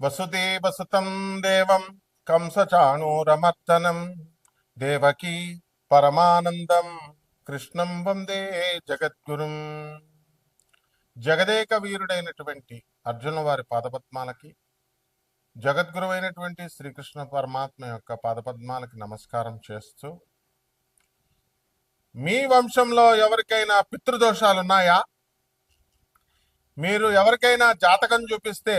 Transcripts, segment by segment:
వసుదేవసుతం దేవం కంసచాణూరమర్దనం. దేవకీ పరమానందం కృష్ణం వందే జగద్గురుం. జగదేక వీరుడైనటువంటి అర్జున వారి పాదపద్మాలకి జగద్గురువైనటువంటి శ్రీకృష్ణ పరమాత్మ యొక్క పాదపద్మాలకి నమస్కారం చేస్తూ మీ వంశంలో ఎవరికైనా పితృదోషాలు ఉన్నాయా మీరు ఎవరికైనా జాతకం చూపిస్తే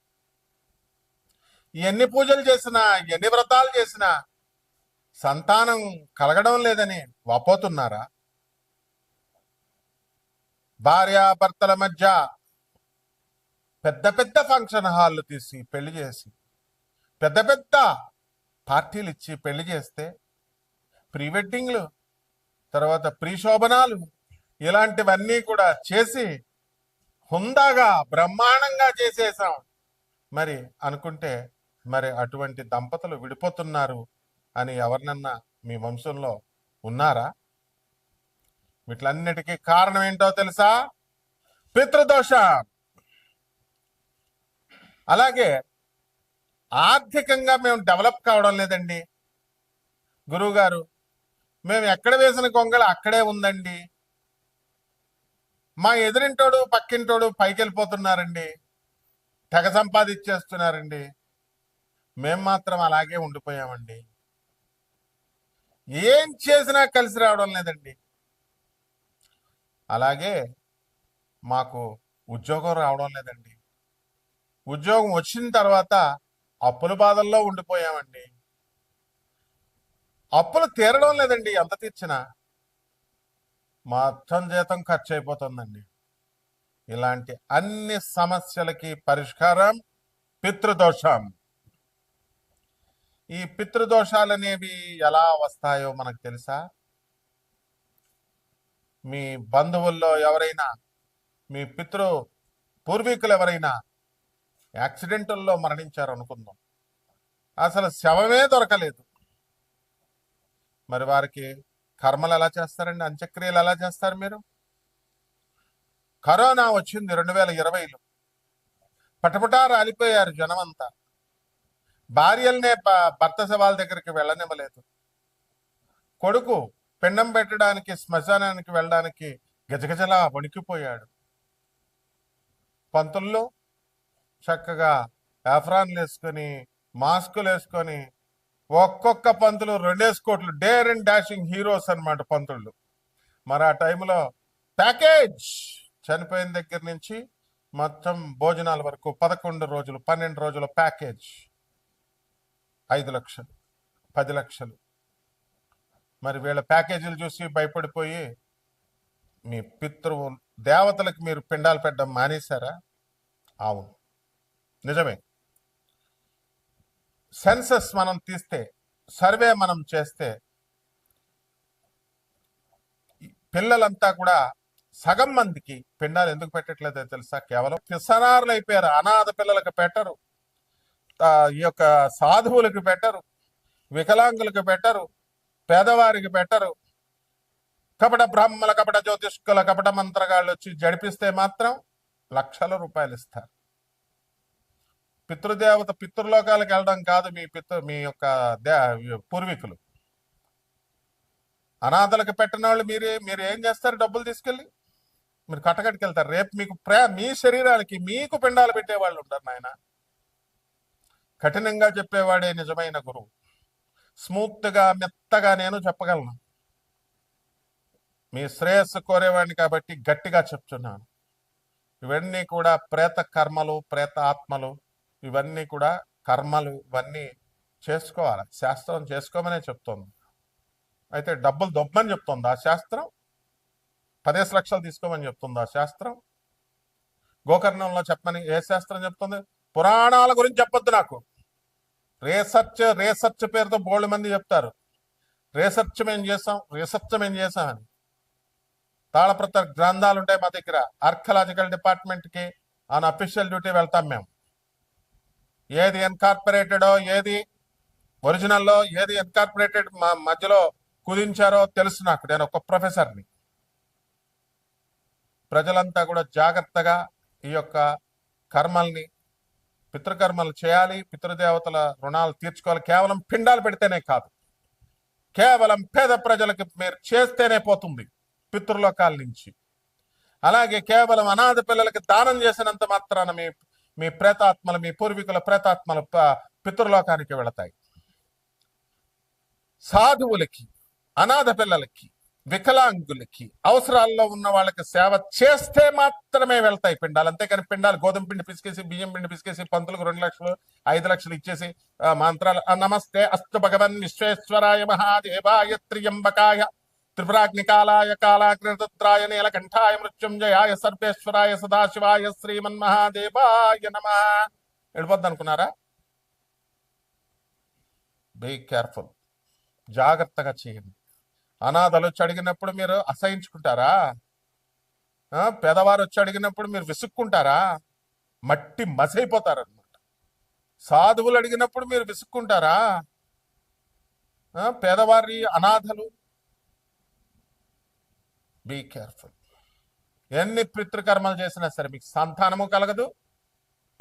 ఎన్ని పూజలు చేసినా ఎన్ని వ్రతాలు చేసినా సంతానం కలగడం లేదని వాపోతున్నారా? భార్యాభర్తల మధ్య పెద్ద పెద్ద ఫంక్షన్ హాల్లు తీసి పెళ్ళి చేసి పెద్ద పెద్ద పార్టీలు ఇచ్చి పెళ్ళి చేస్తే ప్రీ వెడ్డింగ్లు తర్వాత ప్రీ శోభనాలు ఇలాంటివన్నీ కూడా చేసి హుందాగా బ్రహ్మాండంగా చేసేసాం. మరి అనుకుంటే మరి అటువంటి దంపతులు విడిపోతున్నారు అని ఎవరినన్నా మీ వంశంలో ఉన్నారా? వీటిలన్నిటికీ కారణం ఏంటో తెలుసా? పితృదోష. అలాగే ఆర్థికంగా మేము డెవలప్ కావడం లేదండి. గురువు గారు మేము ఎక్కడ వేసిన కొంగలు అక్కడే ఉందండి. మా ఎదురింటోడు పక్కింటోడు పైకి వెళ్ళిపోతున్నారండి తెగ సంపాదించేస్తున్నారండి. మేము మాత్రం అలాగే ఉండిపోయామండి. ఏం చేసినా కలిసి రావడం లేదండి. అలాగే మాకు ఉద్యోగం రావడం లేదండి. ఉద్యోగం వచ్చిన తర్వాత అప్పుల బాధల్లో ఉండిపోయామండి. అప్పులు తీరడం లేదండి ఎంత తీర్చినా. మొత్తం జీతం ఖర్చు అయిపోతుందండి ఇలాంటి అన్ని సమస్యలకి పరిష్కారం పితృదోషం. ఈ పితృదోషాలు అనేవి ఎలా వస్తాయో మనకు తెలుసా? మీ బంధువుల్లో ఎవరైనా మీ పితృ పూర్వీకులు ఎవరైనా యాక్సిడెంట్లో మరణించారు అనుకుందాం. అసలు శవమే దొరకలేదు. మరి వారికి కర్మలు ఎలా చేస్తారండి? అంత్యక్రియలు ఎలా చేస్తారు మీరు? కరోనా వచ్చింది రెండు వేల ఇరవైలో. పటపటా రాలిపోయారు జనమంతా. భార్యలనే భర్త శవాల దగ్గరికి వెళ్ళనివ్వలేదు. కొడుకు పిండం పెట్టడానికి శ్మశానానికి వెళ్ళడానికి గజగజలా వణికిపోయాడు. పంతుల్లో చక్కగా ఆఫ్రాన్లు వేసుకొని మాస్కులు వేసుకొని ఒక్కొక్క పంతులు రెండేసి కోట్లు డేర్ అండ్ డాషింగ్ హీరోస్ అనమాట పంతుళ్ళు మరి ఆ టైంలో ప్యాకేజ్! చనిపోయిన దగ్గర నుంచి మొత్తం భోజనాల వరకు పదకొండు రోజులు పన్నెండు రోజుల ప్యాకేజ్. ఐదు లక్షలు పది లక్షలు. మరి వీళ్ళ ప్యాకేజీలు చూసి భయపడిపోయి మీ పితృ దేవతలకు మీరు పిండాలు పెట్టడం మానేశారా? అవును. నిజమే. సెన్సస్ మనం తీస్తే సర్వే మనం చేస్తే పిల్లలంతా కూడా సగం మందికి పిండాలు ఎందుకు పెట్టట్లేదో తెలుసా? కేవలం పిసనారులు అయిపోయారు. అనాథ పిల్లలకు పెట్టరు. ఈ యొక్క సాధువులకు పెట్టరు వికలాంగులకు పెట్టరు పేదవారికి పెట్టరు. కపట బ్రాహ్మల కపట జ్యోతిష్కుల కపట మంత్రగాళ్ళు వచ్చి జడిపిస్తే మాత్రం లక్షల రూపాయలు ఇస్తారు. పితృదేవత పితృలోకాలకు వెళ్ళడం కాదు మీ పితృ మీ యొక్క దే- పూర్వీకులు. అనాథలకు పెట్టిన వాళ్ళు మీరే మీరు ఏం చేస్తారు డబ్బులు తీసుకెళ్ళి? మీరు కట్టకట్టుకెళ్తారు. రేపు మీకు ప్రే మీ శరీరానికి మీకు పిండాలు పెట్టేవాళ్ళు ఉంటారు నాయన. కఠినంగా చెప్పేవాడే నిజమైన గురువు. స్మూత్గా మెత్తగా నేను చెప్పగలను. మీ శ్రేయస్సు కోరేవాడిని కాబట్టి గట్టిగా చెప్తున్నాను. ఇవన్నీ కూడా ప్రేత కర్మలు ప్రేత ఆత్మలు. ఇవన్నీ కూడా కర్మలు ఇవన్నీ చేసుకోవాలి. శాస్త్రం చేసుకోమనే చెప్తోంది. అయితే డబ్బులు దొబ్బని చెప్తుంది ఆ శాస్త్రం. పదేసి లక్షలు తీసుకోమని చెప్తుంది ఆ శాస్త్రం. గోకర్ణంలో చెప్పమని ఏ శాస్త్రం చెప్తుంది? పురాణాల గురించి చెప్పొద్దు నాకు. రీసెర్చ్ రీసెర్చ్ పేరుతో బోల్డ్ మంది చెప్తారు. రీసెర్చ్ మేము చేసాం రీసెర్చ్ మేము చేసామని తాళప్రత గ్రంథాలు ఉంటాయి మా దగ్గర. ఆర్కలాజికల్ డిపార్ట్మెంట్కి ఆన్ అఫీషియల్ డ్యూటీ వెళ్తాం మేము. ఏది ఎన్కార్పొరేటెడో ఏది ఒరిజినల్లో ఏది ఎన్కార్పొరేటెడ్ మా మధ్యలో కుదించారో తెలుసు నాకు. నేను ఒక ప్రొఫెసర్ని. ప్రజలంతా కూడా జాగ్రత్తగా ఈ యొక్క కర్మల్ని పితృకర్మలు చేయాలి పితృదేవతల రుణాలు తీర్చుకోవాలి. కేవలం పిండాలు పెడితేనే కాదు. కేవలం పేద ప్రజలకు మీరు చేస్తేనే పోతుంది పితృలోకాల నుంచి. అలాగే కేవలం అనాథ పిల్లలకి దానం చేసినంత మాత్రాన మీ మీ ప్రేతాత్మలు మీ పూర్వీకుల ప్రేతాత్మలు పితృలోకానికి వెళతాయి. సాధువులకి అనాథ పిల్లలకి వికలాంగులకి అవసరాల్లో ఉన్న వాళ్ళకి సేవ చేస్తే మాత్రమే వెళ్తాయి పిండాలు. అంతేకాని పిండాలు గోధుమ పిండి పిసికేసి బియ్యం పిండి పిసికేసి పంతులకు రెండు లక్షలు ఐదు లక్షలు ఇచ్చేసి మంత్రాలు నమస్తే అస్తు భగవన్ విశ్వేశ్వరాయ మహాదేవాయ త్రియంబకాయ త్రిపురాగ్నికాలాయ కాలాగ్నిరుద్రాయ నీలకంఠాయ మృత్యుంజయాయ సర్వేశ్వరాయ సదాశివాయ శ్రీమన్మహాదేవాయ నమ. వెళ్ళిపోద్ది అనుకున్నారా బీ కేర్ఫుల్ జాగ్రత్తగా చేయండి. అనాథలు వచ్చి అడిగినప్పుడు మీరు అసహించుకుంటారా? పెదవారు పేదవారు వచ్చి అడిగినప్పుడు మీరు విసుక్కుంటారా? మట్టి మసైపోతారనమాట సాధువులు అడిగినప్పుడు మీరు విసుక్కుంటారా? పేదవారి అనాథలు? బీ కేర్ఫుల్ ఎన్ని పితృకర్మలు చేసినా సరే మీకు సంతానము కలగదు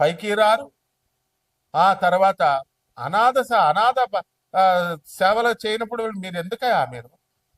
పైకి రారు. ఆ తర్వాత అనాథ స- అనాథ సేవలు చేయనప్పుడు మీరు ఎందుకయా మీరు?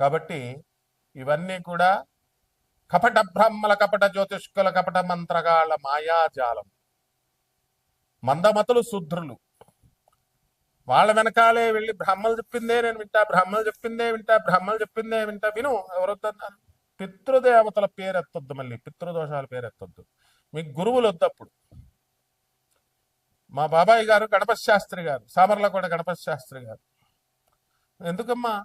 కాబట్టి ఇవన్నీ కూడా కపట బ్రహ్మల కపట జ్యోతిష్కుల కపట మంత్రగాళ్ళ మాయాజాలం. మందమతులు శూద్రులు. వాళ్ళ వెనకాలే వెళ్ళి బ్రహ్మలు చెప్పిందే నేను వింటా బ్రహ్మలు చెప్పిందే వింటా బ్రహ్మలు చెప్పిందే వింటా. విను ఎవరొద్దన్నారు? పితృదేవతల పేరెత్తొద్దు మళ్ళీ పితృదోషాల పేరెత్తొద్దు. మీకు గురువులు వద్దప్పుడు. మా బాబాయ్ గారు గణపతి శాస్త్రి గారు సామర్లకోట గణపతి శాస్త్రి గారు. ఎందుకమ్మా?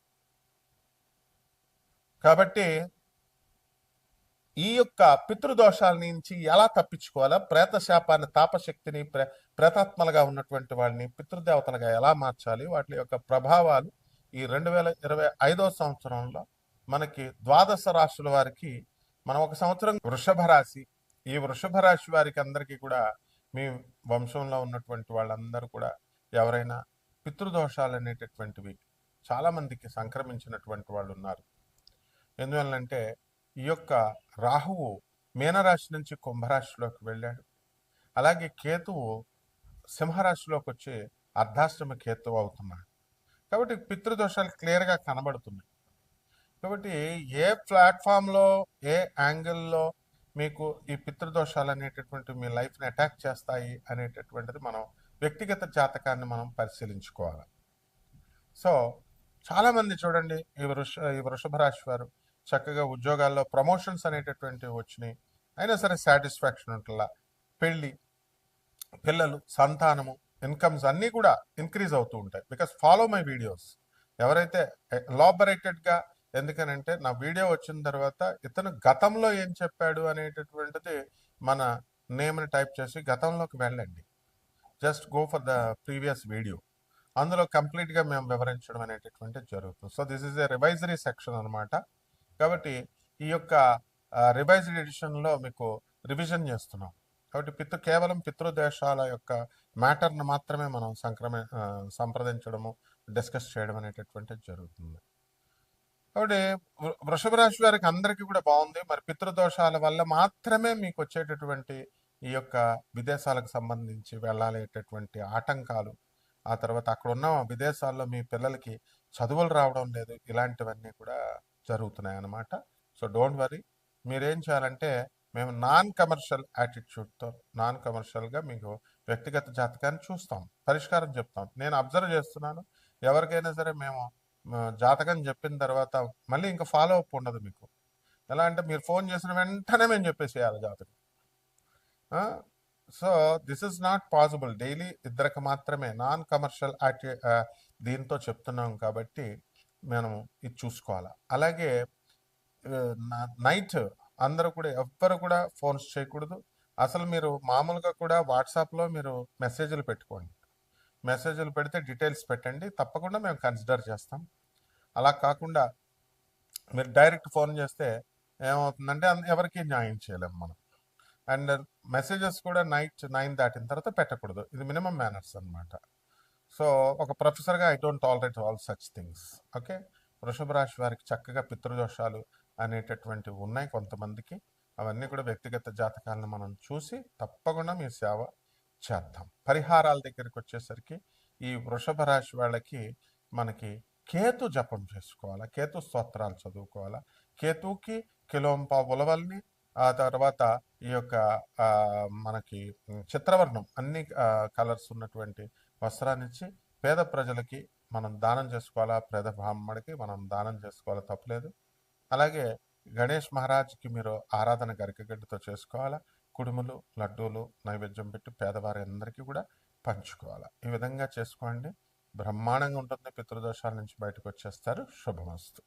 కాబట్టి ఈ యొక్క పితృదోషాల నుంచి ఎలా తప్పించుకోవాలా? ప్రేతశాపాన్ని తాపశక్తిని ప్రే ప్రేతాత్మలుగా ఉన్నటువంటి వాళ్ళని పితృదేవతలుగా ఎలా మార్చాలి? వాటి యొక్క ప్రభావాలు ఈ రెండు వేల ఇరవై ఐదో సంవత్సరంలో మనకి ద్వాదశ రాశుల వారికి మనం ఒక సంవత్సరం వృషభ రాశి. ఈ వృషభ రాశి వారికి అందరికీ కూడా మీ వంశంలో ఉన్నటువంటి వాళ్ళందరూ కూడా ఎవరైనా పితృదోషాలు అనేటటువంటివి చాలామందికి సంక్రమించినటువంటి వాళ్ళు ఉన్నారు ఎందువల్లంటే ఈ యొక్క రాహువు మీనరాశి నుంచి కుంభరాశిలోకి వెళ్ళాడు. అలాగే కేతువు సింహరాశిలోకి వచ్చి అర్ధాశ్రమ కేతువు అవుతున్నాడు. కాబట్టి పితృదోషాలు క్లియర్గా కనబడుతున్నాయి. కాబట్టి ఏ ప్లాట్ఫామ్లో ఏ యాంగిల్లో మీకు ఈ పితృదోషాలు అనేటటువంటి మీ లైఫ్ని అటాక్ చేస్తాయి అనేటటువంటిది మనం వ్యక్తిగత జాతకాన్ని మనం పరిశీలించుకోవాలి. సో చాలామంది చూడండి ఈ వృష ఈ వృషభ రాశి వారు చక్కగా ఉద్యోగాల్లో ప్రమోషన్స్ అనేటటువంటివి వచ్చినాయి. అయినా సరే సాటిస్ఫాక్షన్ ఉంటుందా పెళ్ళి పిల్లలు సంతానము ఇన్కమ్స్ అన్నీ కూడా ఇంక్రీజ్ అవుతూ ఉంటాయి. Because follow my videos. ఎవరైతే లాబరేటెడ్గా ఎందుకనంటే నా వీడియో వచ్చిన తర్వాత ఇతను గతంలో ఏం చెప్పాడు అనేటటువంటిది మన నేమ్ని టైప్ చేసి గతంలోకి వెళ్ళండి. Just go for the previous video. అందులో కంప్లీట్గా మేము వివరించడం అనేటటువంటిది జరుగుతుంది. So this is a revisory section అన్నమాట. కాబట్టి ఈ యొక్క రివైజ్డ్ ఎడిషన్లో మీకు రివిజన్ చేస్తున్నాం. కాబట్టి పితృ కేవలం పితృదేశాల యొక్క మ్యాటర్ను మాత్రమే మనం సంక్రమ సంప్రదించడము డిస్కస్ చేయడం అనేటటువంటిది జరుగుతుంది. కాబట్టి వృషభ రాశి వారికి అందరికీ కూడా బాగుంది. మరి పితృదోషాల వల్ల మాత్రమే మీకు వచ్చేటటువంటి ఈ యొక్క విదేశాలకు సంబంధించి వెళ్ళాలేటటువంటి ఆటంకాలు ఆ తర్వాత అక్కడ ఉన్న విదేశాల్లో మీ పిల్లలకి చదువులు రావడం లేదు ఇలాంటివన్నీ కూడా జరుగుతున్నాయి అన్నమాట సో డోంట్ వరీ. మీరేం చేయాలంటే మేము నాన్ కమర్షియల్ యాటిట్యూడ్తో నాన్ కమర్షియల్గా మీకు వ్యక్తిగత జాతకాన్ని చూస్తాం. పరిష్కారం చెప్తాం. నేను అబ్జర్వ్ చేస్తున్నాను. ఎవరికైనా సరే మేము జాతకం చెప్పిన తర్వాత మళ్ళీ ఇంకా ఫాలో అప్ ఉండదు మీకు. ఎలా అంటే మీరు ఫోన్ చేసిన వెంటనే మేము చెప్పేసేయాలి జాతకం. So this is not possible. Daily ఇద్దరికి మాత్రమే నాన్ కమర్షియల్ యాక్టి దీంతో చెప్తున్నాం కాబట్టి మనం ఇది చూసుకోవాలి. అలాగే నైట్ అందరూ కూడా ఎవ్వరు కూడా ఫోన్స్ చేయకూడదు. అసలు మీరు మామూలుగా కూడా వాట్సాప్లో మీరు మెసేజ్లు పెట్టుకోండి. మెసేజ్లు పెడితే డీటెయిల్స్ పెట్టండి. తప్పకుండా మేము కన్సిడర్ చేస్తాం. అలా కాకుండా మీరు డైరెక్ట్ ఫోన్ చేస్తే ఏమవుతుందంటే ఎవరికి న్యాయం చేయలేం మనం. అండ్ మెసేజెస్ కూడా నైట్ నైన్ దాటిన తర్వాత పెట్టకూడదు. ఇది మినిమం మేనర్స్ అనమాట సో ఒక ప్రొఫెసర్గా I don't tolerate all such things. Okay? వృషభ రాశి వారికి చక్కగా పితృదోషాలు అనేటటువంటివి ఉన్నాయి కొంతమందికి. అవన్నీ కూడా వ్యక్తిగత జాతకాలను మనం చూసి తప్పకుండా మీ సేవ చేద్దాం. పరిహారాల దగ్గరికి వచ్చేసరికి ఈ వృషభ రాశి వాళ్ళకి మనకి కేతు జపం చేసుకోవాలా కేతు స్తోత్రాలు చదువుకోవాలా కేతుకి కిలోంప ఉలవల్ని ఆ తర్వాత ఈ యొక్క మనకి చిత్రవర్ణం అన్ని కలర్స్ ఉన్నటువంటి వస్త్రాన్ని ఇచ్చి పేద ప్రజలకి మనం దానం చేసుకోవాలా? పేద బ్రాహ్మడికి మనం దానం చేసుకోవాలా? తప్పలేదు. అలాగే గణేష్ మహారాజ్కి మీరు ఆరాధన గరికగడ్డతో చేసుకోవాలా? కుడుములు లడ్డూలు నైవేద్యం పెట్టి పేదవారి అందరికీ కూడా పంచుకోవాలా? ఈ విధంగా చేసుకోండి. బ్రహ్మాండంగా ఉంటుంది. పితృదోషాల నుంచి బయటకు వచ్చేస్తారు. శుభమస్తు.